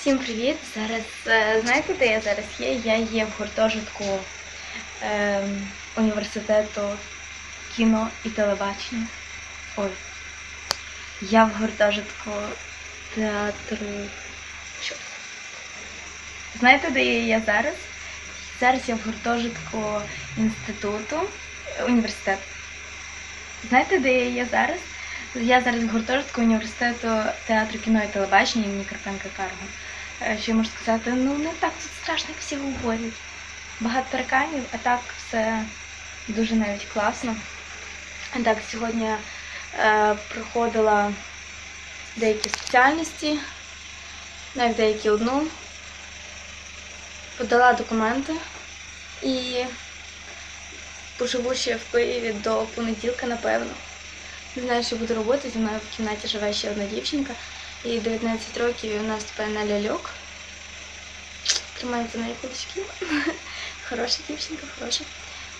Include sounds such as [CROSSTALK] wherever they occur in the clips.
Всім привіт! Зараз е, знаєте, де я зараз є? Я є в гуртожитку ем, університету кіно і телебачення. Ой. Я в гуртожитку театру. Що? Знаєте, де я є зараз? Зараз я в гуртожитку інституту, е, університету. Знаєте, де я є зараз? Я зараз в гуртожитку університету театру кіно і телебачення імені Карпенка Карго. Е, Що я можу сказати? Ну не так тут страшно, як всі говорять. Багато тараканів, а так все дуже навіть класно. Так, сьогодні е, проходила деякі спеціальності, навіть деякі одну. Подала документи і поживу ще в Києві до понеділка, напевно. Не знаю, що буду робити. Зі мною в кімнаті живе ще одна дівчинка. Їй 19 років і нас тепер на ляльок. Тримається на кулачки. [LAUGHS] Хороша дівчинка, хороша.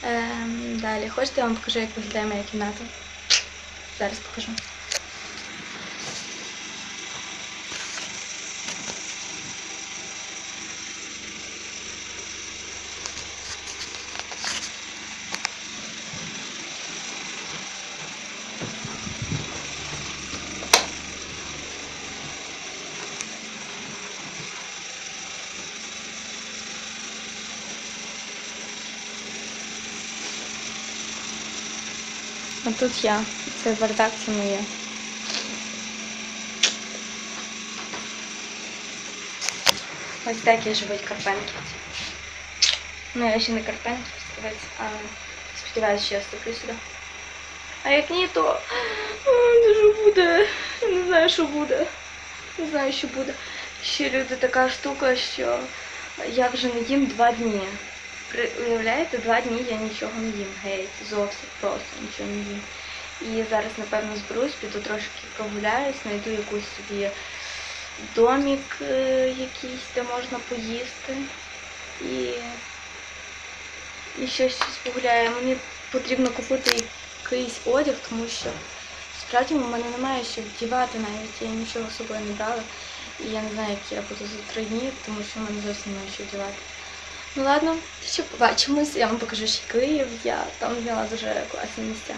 Ем, далі, хочете, я вам покажу, як виглядає моя кімната. Зараз покажу. А тут я. Це бардак, це моє. Ось так я живуть Карпенківці. Ну, я ще не Карпенківець, а сподіваюся, що я вступлю сюди. А як ні, то що буде? Я не знаю, що буде. Не знаю, що буде. Ще люди така штука, що я вже не їм два дні. Уявляєте, два дні я нічого не їм. Геть, зовсім просто нічого не їм. І зараз, напевно, зберусь, піду трошки прогуляюсь, знайду якусь собі домік е, якийсь, де можна поїсти. І, і щось щось погуляю. Мені потрібно купити якийсь одяг, тому що справді у мене немає що вдівати навіть. Я нічого з собою не брала. І я не знаю, як я буду за три дні, тому що в мене зовсім немає що вдівати. Ну ладно, ще побачимось. Я вам покажу ще Київ. Я там зняла дуже класні місця.